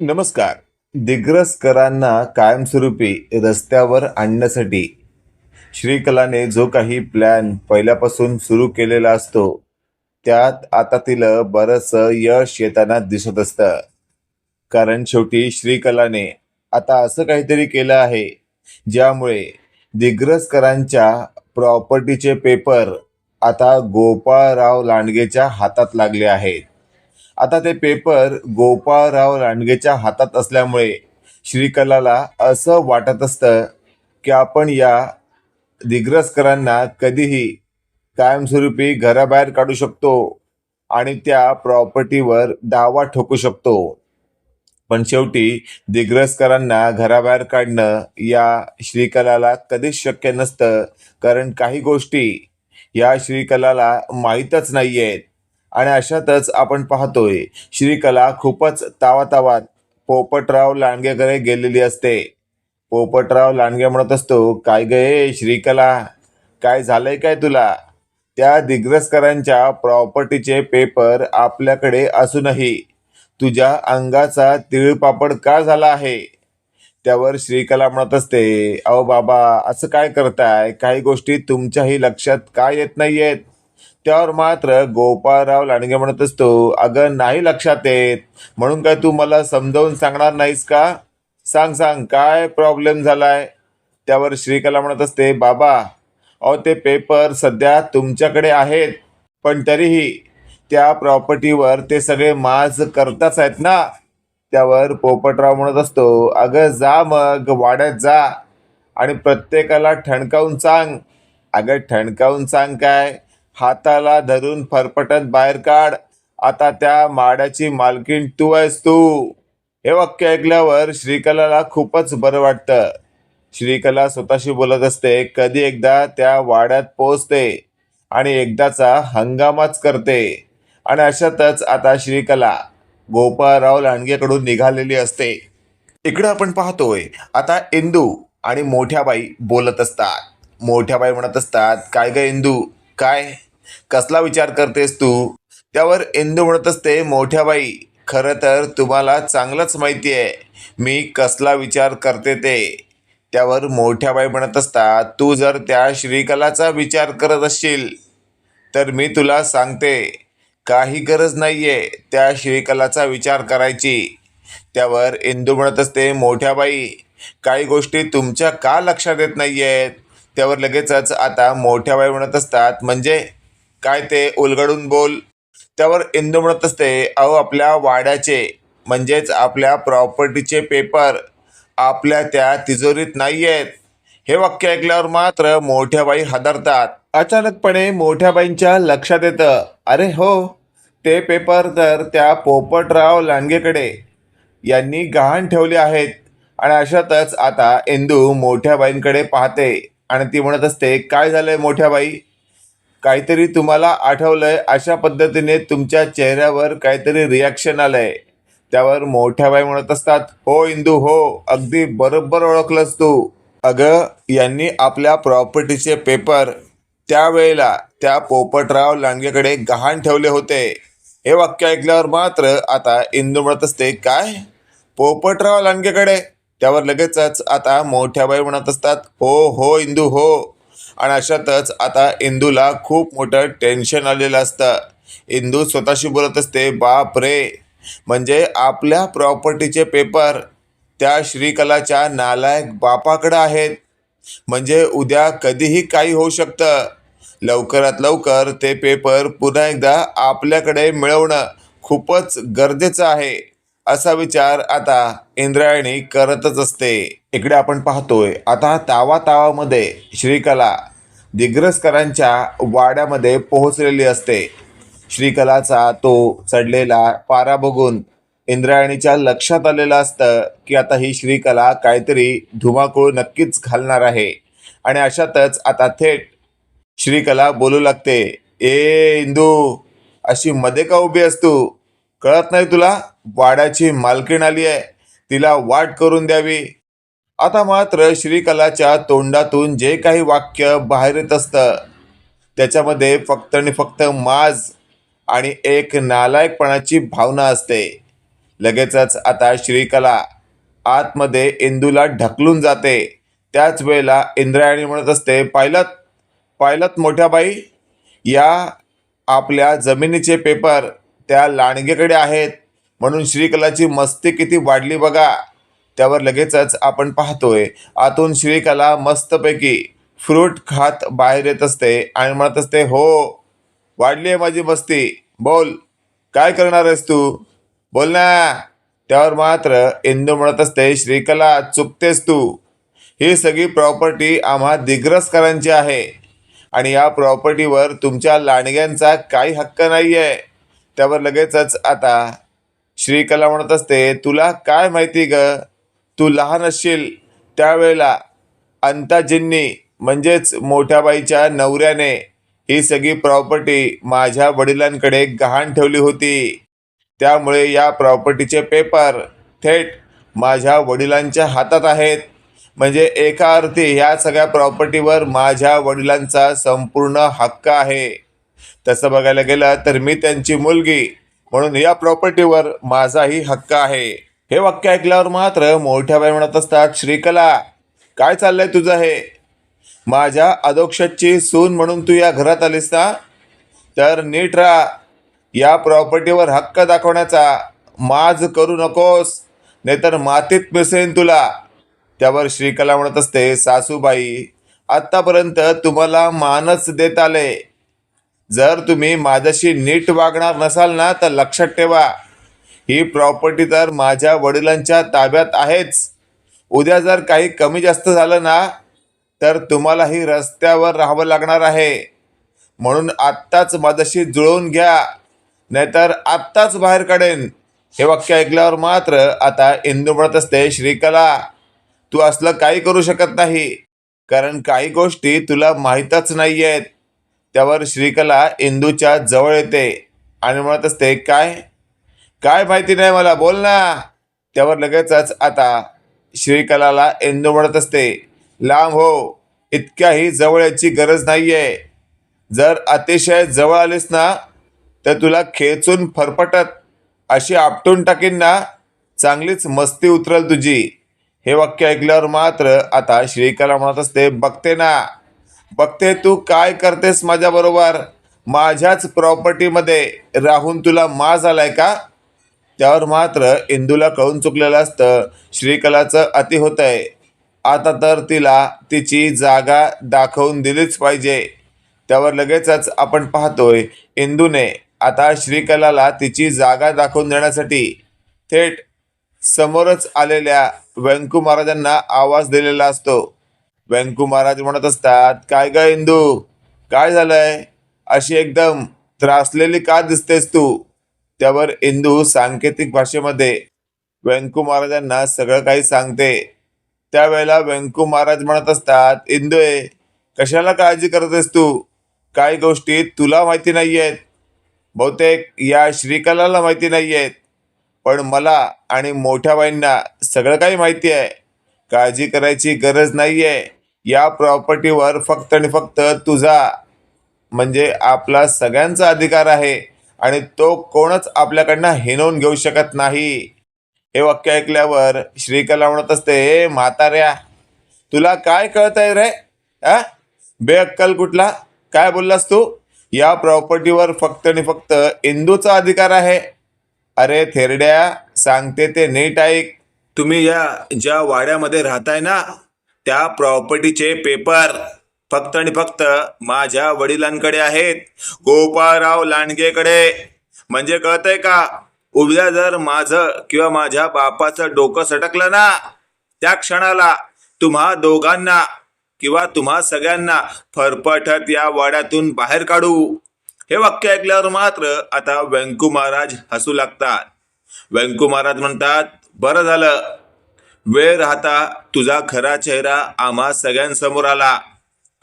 नमस्कार. दिग्रसकरांना कायमस्वरूपी रस्त्यावर आणण्यासाठी श्रीकलाने जो काही प्लॅन पहिल्यापासून सुरू केलेला असतो त्यात आता तिला बरंचसं यश येताना दिसत असतं. कारण शेवटी श्रीकलाने आता असं काहीतरी केलं आहे ज्यामुळे दिग्रसकरांच्या प्रॉपर्टीचे पेपर आता गोपाळराव लांडगेच्या हातात लागले आहेत. आता ते पेपर गोपाळराव लांडगेच्या हातात असल्यामुळे श्रीकलाला असं वाटत असतं की आपण या दिग्रसकरांना कधीही कायमस्वरूपी घराबाहेर काढू शकतो आणि त्या प्रॉपर्टीवर दावा ठोकू शकतो. पण शेवटी दिग्रसकरांना घराबाहेर काढणं या श्रीकलाला कधीच शक्य नसतं. कारण काही गोष्टी या श्रीकलाला माहीतच नाही आहेत आणि अशातच आपण पाहतोय श्रीकला खूपच तावातावात पोपटराव लांडगेकडे गेलेली असते. पोपटराव लांडगे म्हणत असतो काय गे श्रीकला? काय झालंय काय तुला? त्या दिग्रसकरांच्या प्रॉपर्टीचे पेपर आपल्याकडे असूनही तुझ्या अंगाचा तिळपापड का झाला आहे? त्यावर श्रीकला म्हणत असते अहो बाबा असं काय करताय? काही गोष्टी तुमच्याही लक्षात का येत नाहीयेत? त्यावर मात्र गोपाळराव लांडगे म्हणत असतो अगं नाही लक्षात येत. म्हणून काय तू मला समजावून सांगणार नाहीस का? सांग सांग काय प्रॉब्लेम झालाय? त्यावर श्रीकला म्हणत असते बाबा अहो ते पेपर सध्या तुमच्याकडे आहेत पण तरीही त्या प्रॉपर्टीवर ते सगळे माज करताच आहेत ना? त्यावर पोपटराव म्हणत असतो अगं जा मग वाड्यात जा आणि प्रत्येकाला ठणकावून सांग. अगं ठणकावून सांग काय? हाताला धरून फरफटत बाहेर काढ. आता त्या माड्याची मालकीण तू आहेस तू. हे वाक्य ऐकल्यावर श्रीकलाला खूपच बरं वाटतं. श्रीकला स्वतःशी बोलत असते कधी एकदा त्या वाड्यात पोचते आणि एकदाचा हंगामाच करते. आणि अशातच आता श्रीकला गोपाळराव लांडगेकडून निघालेली असते. इकडं आपण पाहतोय आता इंदू आणि मोठ्या बाई बोलत असतात. मोठ्या बाई म्हणत असतात काय ग इंदू काय? कसला विचार करतेस तू? त्यावर इंदू म्हणत असते मोठ्या बाई खरं तर तुम्हाला चांगलंच माहिती आहे. मी कसला विचार करते ते. त्यावर मोठ्या बाई म्हणत असता तू जर त्या श्रीकलाचा विचार करत असशील तर मी तुला सांगते काही गरज नाहीये त्या श्रीकलाचा विचार करायची. त्यावर इंदू म्हणत असते मोठ्या बाई काही गोष्टी तुमच्या का लक्षात येत नाही आहेत त्यावर लगेचच आता मोठ्या बाई म्हणत असतात म्हणजे काय ते उलगडून बोल. त्यावर इंदू म्हणत असते अहो आपल्या वाड्याचे म्हणजेच आपल्या प्रॉपर्टीचे पेपर आपल्या त्या तिजोरीत नाही आहेत हे वाक्य ऐकल्यावर मात्र मोठ्या बाई हादरतात. अचानकपणे मोठ्या बाईंच्या लक्षात येतं अरे हो ते पेपर तर त्या पोपटराव लांडगेकडे यांनी गहाण ठेवले आहेत. आणि अशातच आता इंदू मोठ्या बाईंकडे पाहते. आणि ती म्हणत असते काय झालंय मोठ्या बाई? काहीतरी तुम्हाला आठवलंय अशा पद्धतीने तुमच्या चेहऱ्यावर काहीतरी रिॲक्शन आलंय. त्यावर मोठ्या बाई म्हणत असतात हो इंदू हो अगदी बरोबर ओळखलंस तू. अगं यांनी आपल्या प्रॉपर्टीचे पेपर त्यावेळेला त्या पोपटराव लांडगेकडे गहाण ठेवले होते. हे वाक्य ऐकल्यावर मात्र आता इंदू म्हणत असते काय? पोपटराव लांडगेकडे त्यावर लगेचच आता मोठ्या बाई म्हणत असतात हो हो इंदू हो. आणि अशातच आता इंदूला खूप मोठं टेन्शन आलेलं असतं. इंदू स्वतःशी बोलत असते बाप रे. म्हणजे आपल्या प्रॉपर्टीचे पेपर त्या श्रीकलाच्या नालायक बापाकडं आहेत. म्हणजे उद्या कधीही काही होऊ शकतं. लवकरात लवकर ते पेपर पुन्हा एकदा आपल्याकडे मिळवणं खूपच गरजेचं आहे. असा विचार आता इंद्रायणी करतच असते. इकडे आपण पाहतोय आता तावा तावामध्ये श्रीकला दिग्रसकरांच्या वाड्यामध्ये पोहोचलेली असते. श्रीकलाचा तो चढलेला पारा बघून इंद्रायणीच्या लक्षात आलेलं असतं की आता ही श्रीकला काहीतरी धुमाकूळ नक्कीच घालणार आहे. आणि अशातच आता थेट श्रीकला बोलू लागते ए इंदू अशी मध्ये का उभी असतो कळत नाही तुला? वाड्याची मालकीण आली आहे. तिला वाट करून द्यावी. आता मात्र श्रीकलाच्या तोंडातून जे काही वाक्य बाहेर येत असतं त्याच्यामध्ये फक्त आणि फक्त माज आणि एक नालायकपणाची भावना असते. लगेचच आता श्रीकला आतमध्ये इंदूला ढकलून जाते. त्याच वेळेला इंद्रायणी म्हणत असते पाहिलं पाहिलं मोठ्या बाई या आपल्या जमिनीचे पेपर त्या लांडगेकडे आहेत. म्हणून श्रीकलाची मस्ती किती वाढली बघा. त्यावर लगेचच आपण पाहतोय. आतून श्रीकला मस्तपैकी फ्रूट खात बाहेर येत असते आणि म्हणत असते हो वाढली आहे माझी मस्ती. बोल काय करणार आहेस तू? बोल ना. त्यावर मात्र इंदू म्हणत असते श्रीकला चुकतेस तू. ही सगळी प्रॉपर्टी आम्हा दिग्रसकरांची आहे. आणि या प्रॉपर्टीवर तुमच्या लांडग्यांचा काही हक्क नाही आहे त्यावर लगेचच आता श्रीकला म्हणत असते तुला काय माहिती ग? तू लहान असशील. त्यावेळेला अंताजींनी म्हणजेच मोठ्याबाईच्या नवऱ्याने ही सगळी प्रॉपर्टी माझ्या वडिलांकडे गहाण ठेवली होती. त्यामुळे या प्रॉपर्टीचे पेपर थेट माझ्या वडिलांच्या हातात आहेत. म्हणजे एका अर्थी ह्या सगळ्या प्रॉपर्टीवर माझ्या वडिलांचा संपूर्ण हक्क आहे. तसं बघायला गेलं तर मी त्यांची मुलगी म्हणून या प्रॉपर्टीवर माझाही हक्क आहे. हे वाक्य ऐकल्यावर मात्र मोठ्या बाई म्हणत असतात श्रीकला काय चाललंय तुझं हे? माझ्या अधोक्षतची सून म्हणून तू या घरात आलीस ना? तर नीट राहा. या प्रॉपर्टीवर हक्क दाखवण्याचा माज करू नकोस नाहीतर मातीत मिसळेन तुला. त्यावर श्रीकला म्हणत असते सासूबाई आत्तापर्यंत तुम्हाला मानच देत आले. जर तुम्ही माझ्याशी नीट वागणार नसाल ना तर लक्षात ठेवा ही प्रॉपर्टी तर माझ्या वडिलांच्या ताब्यात आहेच. उद्या जर काही कमी जास्त झालं ना तर तुम्हालाही रस्त्यावर राहावं लागणार आहे. म्हणून आत्ताच माझ्याशी जुळवून घ्या नाहीतर आत्ताच बाहेर काढेन. हे वाक्य ऐकल्यावर मात्र आता इंदू म्हणत असते श्रीकला तू असलं काही करू शकत नाही. कारण काही गोष्टी तुला माहीतच नाही आहेत त्यावर श्रीकला इंदूच्या जवळ येते आणि म्हणत असते काय? काय माहिती नाही मला बोल ना. त्यावर लगेचच आता श्रीकलाला इंदू म्हणत असते लांब हो इतक्याही जवळ याची गरज नाही आहे जर अतिशय जवळ आलीस ना तर तुला खेचून फरफटत अशी आपटून टाकीन ना चांगलीच मस्ती उतरल तुझी. हे वाक्य ऐकल्यावर मात्र आता श्रीकला म्हणत असते बघते ना. बघते तू काय करतेस माझ्याबरोबर? माझ्याच प्रॉपर्टीमध्ये राहून तुला मा झाला आहे का? त्यावर मात्र इंदूला कळून चुकलेलं असतं. श्रीकलाचं अति होत आहे आता तर तिला तिची जागा दाखवून दिलीच पाहिजे. त्यावर लगेचच आपण पाहतोय इंदूने आता श्रीकलाला तिची जागा दाखवून देण्यासाठी थेट समोरच आलेल्या व्यंकू महाराजांना आवाज दिलेला असतो. व्यंकू महाराज म्हणत असतात काय ग इंदू काय झालंय? अशी एकदम त्रासलेली का दिसतेस तू? त्यावर इंदू सांकेतिक भाषेमध्ये व्यंकू महाराजांना सगळं काही सांगते. त्यावेळेला व्यंकू महाराज म्हणत असतात इंदुए कशाला काळजी करतेस तू? काही गोष्टी तुला माहिती नाही आहेत बहुतेक या श्रीकलाला माहिती नाही आहेत पण मला आणि मोठ्या बाईंना सगळं काही माहिती आहे. काळजी करायची गरज नाही आहे या प्रॉपर्टीवर फक्त आणि फक्त तुझा म्हणजे आपला सगळ्यांचा अधिकार आहे आणि तो कोणच आपल्याकडनं हिनवून घेऊ शकत नाही. हे वाक्य ऐकल्यावर श्रीकला म्हणत असते हे म्हाताऱ्या तुला काय कळतंय रे? आ बेअक्कल कुठला? काय बोललास तू? या प्रॉपर्टीवर फक्त आणि फक्त इंदूचा अधिकार आहे. अरे थेरड्या सांगते ते नीट ऐक. तुम्ही या ज्या वाड्यामध्ये राहताय ना त्या प्रॉपर्टीचे पेपर फक्त आणि फक्त माझ्या वडिलांकडे आहेत. गोपाळराव लांडगेकडे. म्हणजे कळतंय का? उद्या जर माझं किंवा माझ्या बापाचं डोकं सटकलं ना त्या क्षणाला तुम्हा दोघांना किंवा तुम्हा सगळ्यांना फरफटत या वाड्यातून बाहेर काढू. हे वाक्य ऐकल्यावर मात्र आता व्यंकू महाराज हसू लागतात. व्यंकू महाराज म्हणतात बरं झालं. वेळ राहता तुझा खरा चेहरा आम्हा सगळ्यांसमोर आला.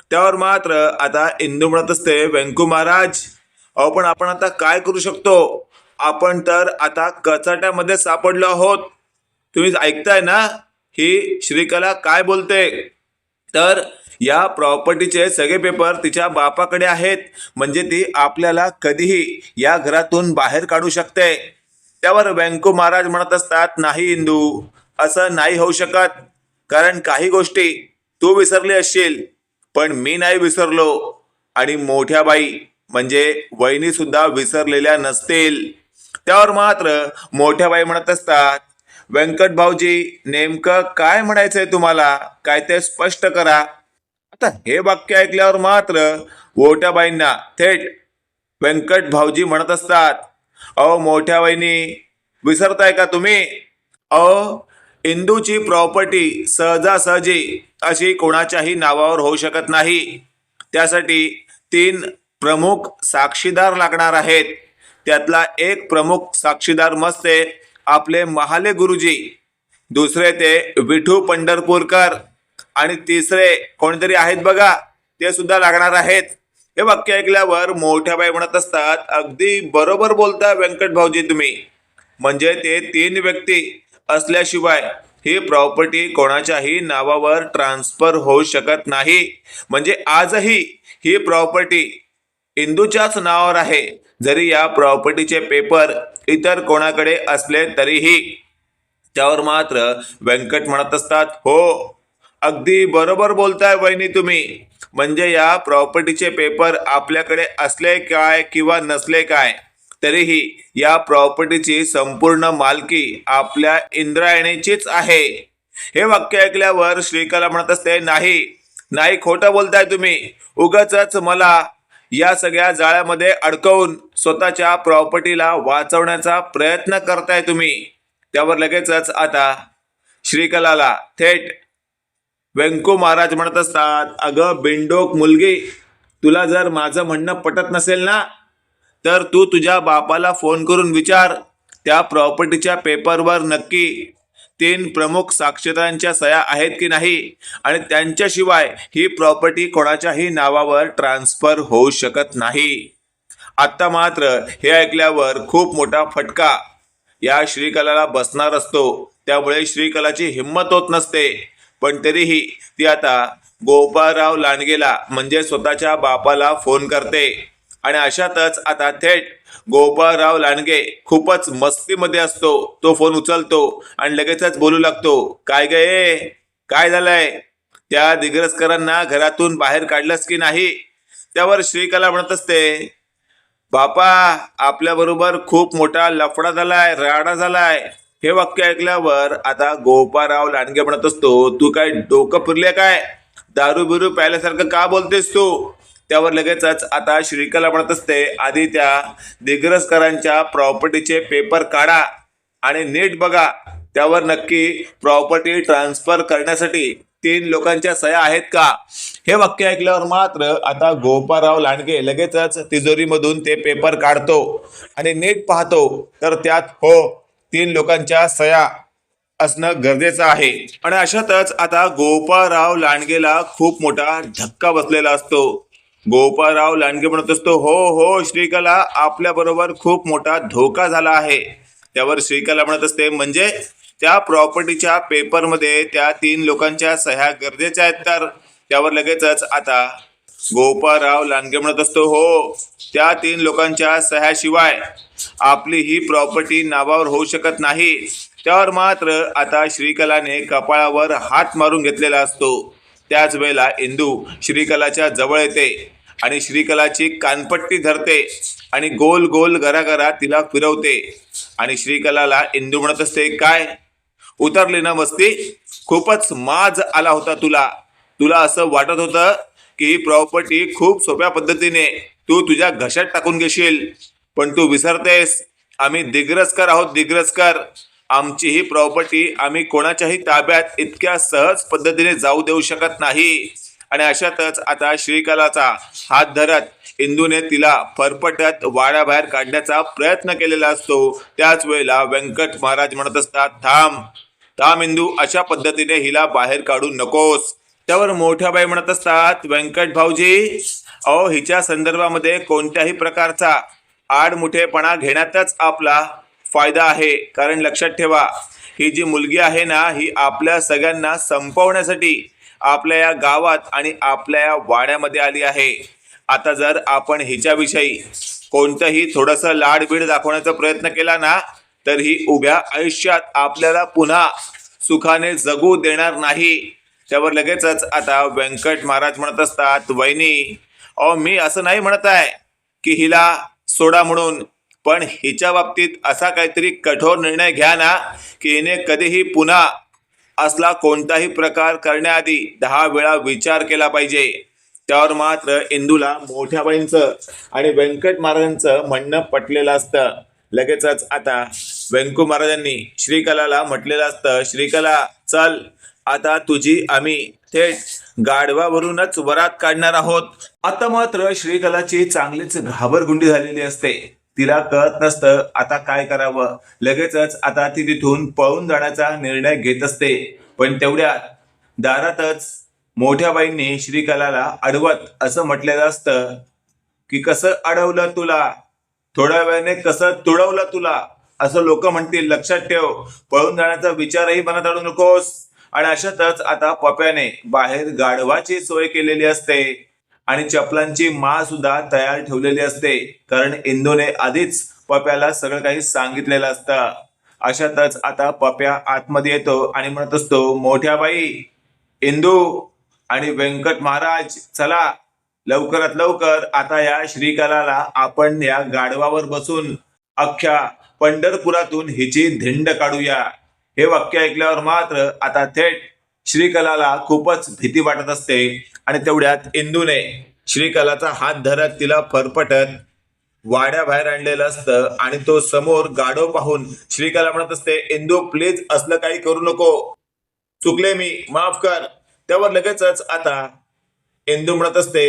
त्यावर मात्र आता इंदू म्हणत असते व्यंकू महाराज अहो पण आपण आता काय करू शकतो? आपण तर आता कचाट्यामध्ये सापडलो आहोत. तुम्ही ऐकताय ना ही श्रीकला काय बोलते? तर या प्रॉपर्टीचे सगळे पेपर तिच्या बापाकडे आहेत. म्हणजे ती आपल्याला कधीही या घरातून बाहेर काढू शकते. त्यावर व्यंकू महाराज म्हणत असतात नाही इंदू असं नाही होऊ शकत. कारण काही गोष्टी तू विसरली असशील पण मी नाही विसरलो. आणि मोठ्या बाई म्हणजे वहिनी सुद्धा विसरलेल्या नसतील. त्यावर मात्र मोठ्या बाई म्हणत असतात व्यंकट भाऊजी नेमकं काय म्हणायचंय तुम्हाला? काय ते स्पष्ट करा. आता हे वाक्य ऐकल्यावर मात्र मोठ्या बाईंना थेट व्यंकट भाऊजी म्हणत असतात अहो मोठ्या बहिणी विसरताय का तुम्ही? अहो इंदूची प्रॉपर्टी सहजासहजी अशी कोणाच्याही नावावर होऊ शकत नाही. त्यासाठी तीन प्रमुख साक्षीदार लागणार आहेत. त्यातला एक प्रमुख साक्षीदार मस्ते आपले महाले गुरुजी दुसरे ते विठू पंढरपूरकर आणि तिसरे कोणतरी आहेत बघा ते सुद्धा लागणार आहेत. हे वाक्य ऐकल्यावर मोठ्या बाई म्हणत असतात अगदी बरोबर बोलता व्यंकट भाऊजी तुम्ही. म्हणजे ते तीन व्यक्ती असल्याशिवाय ही प्रॉपर्टी कोणाच्याही नावावर ट्रान्सफर होऊ शकत नाही. म्हणजे आजही ही प्रॉपर्टी इंदूच्याच नावावर आहे. जरी या प्रॉपर्टीचे पेपर इतर कोणाकडे असले तरीही त्यावर मात्र व्यंकट म्हणत असतात हो अगदी बरोबर बोलताय वहिनी तुम्ही. म्हणजे या प्रॉपर्टीचे पेपर आपल्याकडे असले काय किंवा नसले काय? तरीही या प्रॉपर्टीची संपूर्ण मालकी आपल्या इंद्रायणीचीच आहे. हे वाक्य ऐकल्यावर श्रीकला म्हणत असते नाही नाही खोटं बोलताय तुम्ही. उगाच मला या सगळ्या जाळ्यामध्ये अडकवून स्वतःच्या प्रॉपर्टीला वाचवण्याचा प्रयत्न करताय तुम्ही. त्यावर लगेचच आता श्रीकलाला थेट व्यंकू महाराज म्हणत असतात अगं बिंडोक मुलगी तुला जर माझं म्हणणं पटत नसेल ना तर तू तुझ्या बापाला फोन करून विचार. त्या प्रॉपर्टीच्या पेपरवर नक्की तीन प्रमुख साक्षीदारांच्या सह्या आहेत की नाही आणि त्यांच्याशिवाय ही प्रॉपर्टी कोणाच्याही नावावर ट्रान्सफर होऊ शकत नाही. आत्ता मात्र हे ऐकल्यावर खूप मोठा फटका. या श्रीकलाला बसणार असतो. त्यामुळे श्रीकलाची हिंमत होत नसते. पण तरीही ती आता गोपाळराव लांडगेला म्हणजे स्वतःच्या बापाला फोन करते. आणि अशातच आता थेट गोपाळराव लांडगे खूपच मस्तीमध्ये असतो. तो फोन उचलतो आणि लगेचच बोलू लागतो काय गे काय झालंय? त्या दिग्रसकरांना घरातून बाहेर काढलंस की नाही? त्यावर श्रीकला म्हणत असते बापा आपल्याबरोबर खूप मोठा लफडा झालाय राडा झालाय. हे वाक्य ऐकल्यावर आता गोपाराव लांडगे म्हणत असतो तू काय डोकं फिरले काय? दारू बिरू प्यायल्यासारखं का बोलतेस तू? त्यावर लगेचच आता श्रीकला म्हणत असते आधी त्या दिग्रसकरांच्या प्रॉपर्टीचे पेपर काढा आणि नीट बघा. त्यावर नक्की प्रॉपर्टी ट्रान्सफर करण्यासाठी तीन लोकांच्या सह्या आहेत का? हे वाक्य ऐकल्यावर मात्र आता गोपाराव लांडगे लगेचच तिजोरीमधून ते पेपर काढतो आणि नीट पाहतो. तर त्यात हो तीन लोकांच्या सह्या असणं गरजेचं आहे. आणि अशातच आता गोपाळराव लांडगेला खूप मोठा धक्का बसलेला असतो. गोपाळराव लांडगे म्हणत असतो हो हो श्रीकला आपल्या बरोबर खूप मोठा धोका झाला आहे. त्यावर श्रीकला म्हणत असते म्हणजे त्या प्रॉपर्टीच्या पेपरमध्ये त्या तीन लोकांच्या सह्या गरजेच्या आहेत तर? त्यावर लगेचच आता गोपाळराव लांडगे म्हणत असतो हो त्या तीन लोकांच्या सह्याशिवाय आपली ही प्रॉपर्टी नावावर होऊ शकत नाही. त्यावर मात्र आता श्रीकलाने कपाळावर हात मारून घेतलेला असतो. त्याच वेळेला इंदू श्रीकलाच्या जवळ येते. आणि श्रीकलाची कानपट्टी धरते आणि गोल गोल घराघरा तिला फिरवते. आणि श्रीकलाला इंदू म्हणत असते काय? उतरली ना मस्ती खूपच माज आला होता तुला. तुला असं वाटत होतं की ही प्रॉपर्टी खूप सोप्या पद्धतीने तू तुझ्या घशात टाकून घेशील. पण तू विसरतेस. आम्ही दिग्रसकर आहोत दिग्रसकर. आमची ही प्रॉपर्टी आम्ही कोणाच्याही ताब्यात इतक्या सहज पद्धतीने जाऊ देऊ शकत नाही. आणि अशातच आता श्रीकलाचा हात धरत इंदूने तिला फरफटत वाड्याबाहेर काढण्याचा प्रयत्न केलेला असतो. त्याच वेळेला व्यंकट महाराज म्हणत असतात थांब थांब इंदू अशा पद्धतीने हिला बाहेर काढू नकोस. त्यावर मोठ्या बाई म्हणत असतात व्यंकट भाऊजी अहो हिच्या संदर्भामध्ये कोणत्याही प्रकारचा आडमुठेपणा घेण्यातच आपला फायदा आहे. कारण लक्षात ठेवा ही जी मुलगी आहे ना ही आपल्या सगळ्यांना संपवण्यासाठी आपल्या या गावात आणि आपल्या या वाड्यामध्ये आली आहे. आता जर आपण हिच्याविषयी कोणतंही थोडंसं लाडबीड दाखवण्याचा प्रयत्न केला ना तर ही उभ्या आयुष्यात आपल्याला पुन्हा सुखाने जगू देणार नाही. त्यावर लगेचच आता व्यंकट महाराज म्हणत असतात वहिनी अहो मी असं नाही म्हणत आहे की हिला सोडा म्हणून पण हिच्या बाबतीत असा काहीतरी कठोर निर्णय घ्या ना की हिने कधीही पुन्हा असला कोणताही प्रकार करण्याआधी दहा वेळा विचार केला पाहिजे. त्यावर मात्र इंदूला मोठ्याबाईंचं आणि व्यंकट महाराजांचं म्हणणं पटलेलं असतं. लगेचच आता व्यंकू महाराजांनी श्रीकलाला म्हटलेलं असतं श्रीकला चल. आता तुझी आम्ही थेट गाढवावरूनच वरात काढणार आहोत. आता मात्र श्रीकलाची चांगलीच घाबरगुंडी झालेली असते. तिला कळत नसतं आता काय करावं? लगेचच आता ती तिथून पळून जाण्याचा निर्णय घेत असते. पण तेवढ्यात दारातच मोठ्या बाईंनी श्रीकलाला अडवत असं म्हटलेलं असतं की कसं अडवलं तुला? थोड्या वेळाने कसं तुडवलं तुला? असं लोक म्हणतील लक्षात ठेव पळून जाण्याचा विचारही मनात आणू नकोस. आणि अशातच आता पप्याने बाहेर गाढवाची सोय केलेली असते. आणि चपलांची माळ सुद्धा तयार ठेवलेली असते. कारण इंदोने आधीच पप्याला सगळं काही सांगितलेलं असतं. अशातच आता पप्या आतमध्ये येतो आणि म्हणत असतो मोठ्या बाई इंदू आणि व्यंकट महाराज चला लवकरात लवकर आता या श्रीकलाला आपण या गाढवावर बसून अख्ख्या पंढरपुरातून हिची धिंड काढूया. हे वाक्य ऐकल्यावर मात्र आता थेट श्रीकलाला खूपच भीती वाटत असते आणि तेवढ्यात इंदूने श्रीकलाचा हात धरत तिला फरफटत वाड्याबाहेर आणलेलं असतं आणि तो समोर गाढव पाहून श्रीकला म्हणत असते इंदू प्लीज असलं काही करू नको. चुकले मी. माफ कर. त्यावर लगेचच आता इंदू म्हणत असते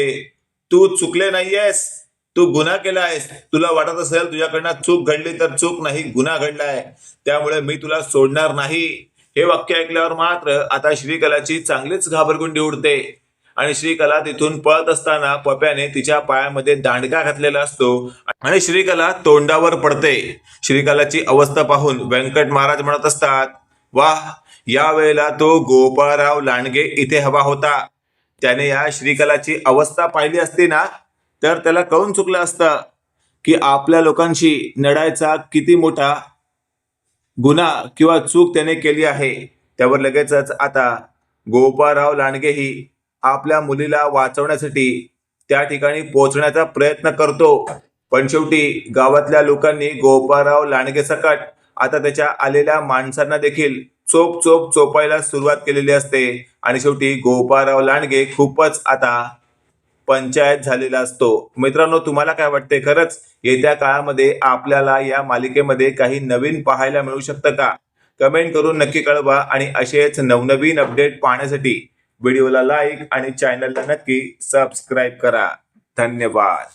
तू चुकले नाहीयेस. तू गुन्हा केला आहेस तुला वाटत असेल तुझ्याकडनं चूक घडली तर चूक नाही गुन्हा घडलाय. त्यामुळे मी तुला सोडणार नाही. हे वाक्य ऐकल्यावर मात्र आता श्रीकलाची चांगलीच घाबरगुंडी उडते. आणि श्रीकला तिथून पळत असताना पप्याने तिच्या पायामध्ये दांडगा घातलेला असतो आणि श्रीकला तोंडावर पडते. श्रीकलाची अवस्था पाहून व्यंकट महाराज म्हणत असतात वाह या वेळेला तो गोपाळराव लांडगे इथे हवा होता. त्याने या श्रीकलाची अवस्था पाहिली असती ना तर त्याला कळून चुकलं असतं की आपल्या लोकांशी लढायचा किती मोठा गुन्हा किंवा चूक त्याने केली आहे त्यावर लगेचच आता गोपाळराव लांडगेही आपल्या मुलीला वाचवण्यासाठी त्या ठिकाणी पोहोचण्याचा प्रयत्न करतो. पण शेवटी गावातल्या लोकांनी गोपाळराव लांडगे सकट आता त्याच्या आलेल्या माणसांना देखील चोप चोप चोपायला सुरुवात केलेली असते. आणि शेवटी गोपाळराव लांडगे खूपच आता पंचायत झालेला असतो. मित्रांनो तुम्हाला काय वाटते? खरंच येत्या काळामध्ये आपल्याला या मालिकेमध्ये काही नवीन पाहायला मिळू शकतं का? कमेंट करून नक्की कळवा आणि असेच नवनवीन अपडेट पाहण्यासाठी व्हिडिओला लाईक आणि चॅनलला नक्की सबस्क्राईब करा. धन्यवाद.